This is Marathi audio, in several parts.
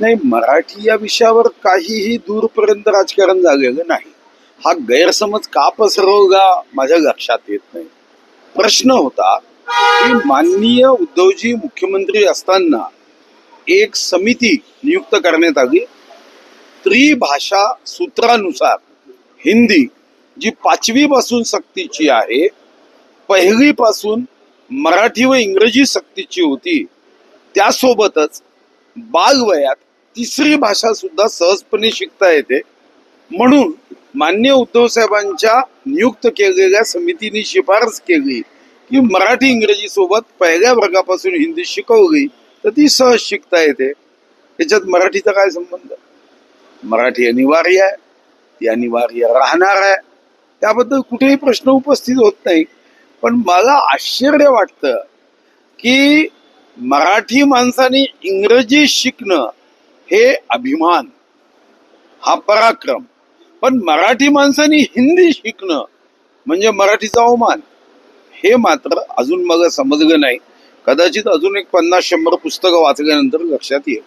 नाही मराठी या विषयावर काहीही दूरपर्यंत राजकारण झालेलं नाही. हा गैरसमज का पसरवला माझ्या लक्षात येत नाही. प्रश्न होता की माननीय उद्धवजी मुख्यमंत्री असताना एक समिती नियुक्त करण्यात आली. त्रिभाषा सूत्रानुसार हिंदी जी पाचवी पासून सक्तीची आहे पहिली पासून मराठी व इंग्रजी सक्तीची होती. त्यासोबतच बालवयात तिसरी भाषा सुद्धा सहजपणे शिकता येते. म्हणून मान्य उद्धव साहेबांच्या नियुक्त केलेल्या समितीने शिफारस केली की मराठी इंग्रजी सोबत पहिल्या वर्गापासून हिंदी शिकवली तर ती सहज शिकता येते. त्याच्यात मराठीचा काय संबंध? मराठी अनिवार्य आहे. ती अनिवार्य राहणार आहे. त्याबद्दल कुठेही प्रश्न उपस्थित होत नाही. पण मला आश्चर्य वाटतं की मराठी माणसाने इंग्रजी शिकणं हे अभिमान हा पराक्रम. पण मराठी माणसाने हिंदी शिकणं म्हणजे मराठीचा अवमान हे मात्र अजून मला समजलं नाही. कदाचित अजून एक पन्नास शंभर पुस्तकं वाचल्यानंतर लक्षात येईल.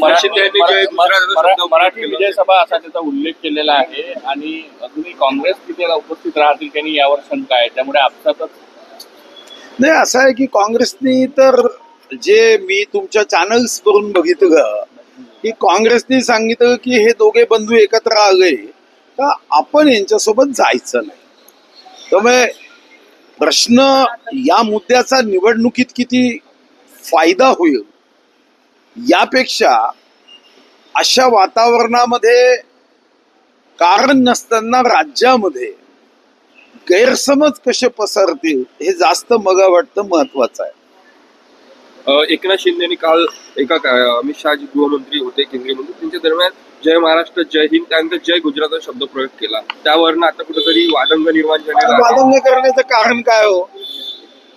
मराठी केला. विजय सभा असा त्याचा उल्लेख केलेला आहे आणि अजूनही काँग्रेस तिथे उपस्थित राहतील त्यांनी यावर शंका आहे. त्यामुळे आपसातच नाही असं आहे की काँग्रेसनी तर जे मी तुमच्या चॅनल्स वरून बघितलं की काँग्रेसनी सांगितलं की हे दोघे बंधू एकत्र आले तर आपण यांच्यासोबत जायचं नाही. त्यामुळे प्रश्न या मुद्द्याचा निवडणुकीत किती फायदा होईल यापेक्षा अशा वातावरणामध्ये कारण नसताना राज्यामध्ये गैरसमज कसे पसरतील हे जास्त मला वाटतं महत्वाचं आहे. एकनाथ शिंदे यांनी काल एका काय अमित शहा जी गृहमंत्री होते केंद्रीय मंत्री. त्यांच्या दरम्यान जय महाराष्ट्र जय हिंद त्यानंतर जय गुजरात शब्द प्रयोग केला. त्यावरनं आता कुठेतरी वादंग निर्माण झालेला आहे. वादंग करण्याचं कारण काय हो?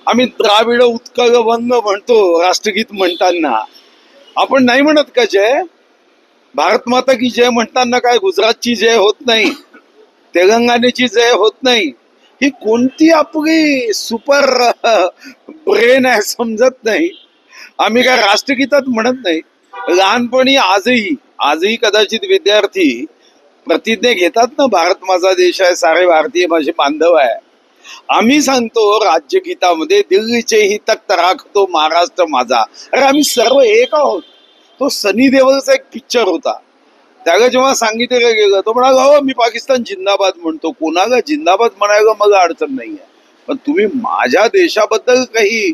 आम्ही द्राविड उत्कल वंग म्हणतो राष्ट्रगीत म्हणताना. आपण नाही म्हणत का जय? भारत माता की जय म्हणताना काय गुजरातची जय होत नाही? तेलंगणाची जय होत नाही? ही कोणती आपली सुपर ब्रेन आहे समजत नाही? आम्ही काय राष्ट्रगीतात म्हणत नाही. लहानपणी आजही आजही कदाचित विद्यार्थी प्रतिज्ञा घेतात ना भारत माझा देश आहे सारे भारतीय माझे बांधव आहे. आम्ही सांगतो राज्यगीतामध्ये दिल्लीचे ही तख्त राखतो महाराष्ट्र माझा. अरे आम्ही सर्व एक आहोत. तो सनी देवलचा एक पिक्चर होता. त्याला जेव्हा सांगितलं गेलं तो म्हणाला हो मी पाकिस्तान जिंदाबाद म्हणतो. कोणाला जिंदाबाद म्हणायला मला अडचण नाही आहे पण तुम्ही माझ्या देशाबद्दल काही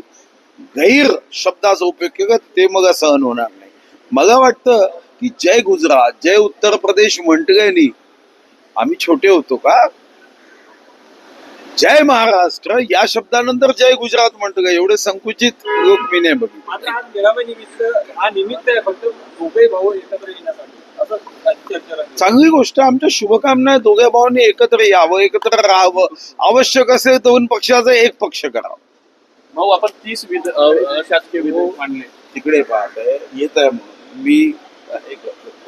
गैर शब्दाचा उपयोग केला ते मला सहन होणार नाही. मला वाटतं की जय गुजरात जय उत्तर प्रदेश म्हटल्याने आम्ही छोटे होतो का? जय महाराष्ट्र या शब्दानंतर जय गुजरात म्हणतो का? एवढे संकुचित लोक मी नाही बघितले. मात्र आज मेळावा निमित्त हा निमित्त आहे फक्त दोघे भाऊ एकत्र येण्यासाठी. असं चर्चा रंगली. चांगली गोष्ट. आमच्या शुभकामना दोघ्या भावांनी एकत्र यावं एकत्र राहावं. आवश्यक असेल दोन पक्षाचा एक पक्ष करावा. भाऊ आपण तीस विध अ, अशासकीय विधेयक मांडले. तिकडे पाहत येत आहे म्हणून. मी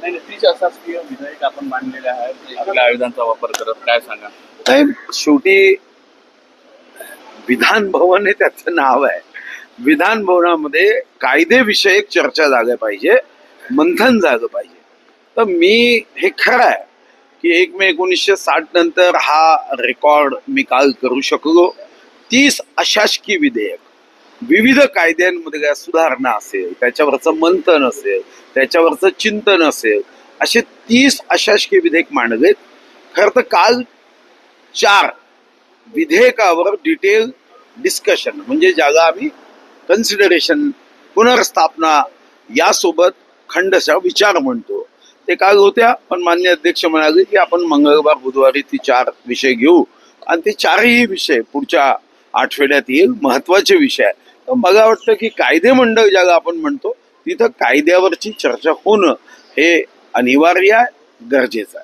नाही नाही, तीस अशासकीय विधेयक आपण मांडलेले आहेत. आपल्या आयुधांचा वापर करत काय सांगा? नाही शेवटी विधान भवन हे त्याचं नाव आहे. विधान भवनामध्ये कायदेविषयक चर्चा झाल्या पाहिजे मंथन झालं पाहिजे. तर मी हे खरं आहे की एक मे एकोणीसशे साठ नंतर हा रेकॉर्ड मी काल करू शकलो. तीस अशासकीय विधेयक. विविध कायद्यांमध्ये सुधारणा असेल त्याच्यावरचं मंथन असेल त्याच्यावरचं चिंतन असेल असे तीस अशासकीय विधेयक मांडलेत खरं तर काल चार विधेयकावर डिटेल डिस्कशन म्हणजे ज्याला आम्ही कन्सिडरेशन पुनर्स्थापना यासोबत खंडशा विचार म्हणतो. ते काल होत्या पण मान्य अध्यक्ष म्हणाले की आपण मंगळवार बुधवारी ती चार विषय घेऊ. आणि ते चारही विषय पुढच्या आठवड्यात येईल महत्त्वाचे विषय आहे. तर मला वाटतं की कायदे मंडळ ज्याला आपण म्हणतो तिथं कायद्यावरची चर्चा होणं हे अनिवार्य आहे गरजेचं आहे.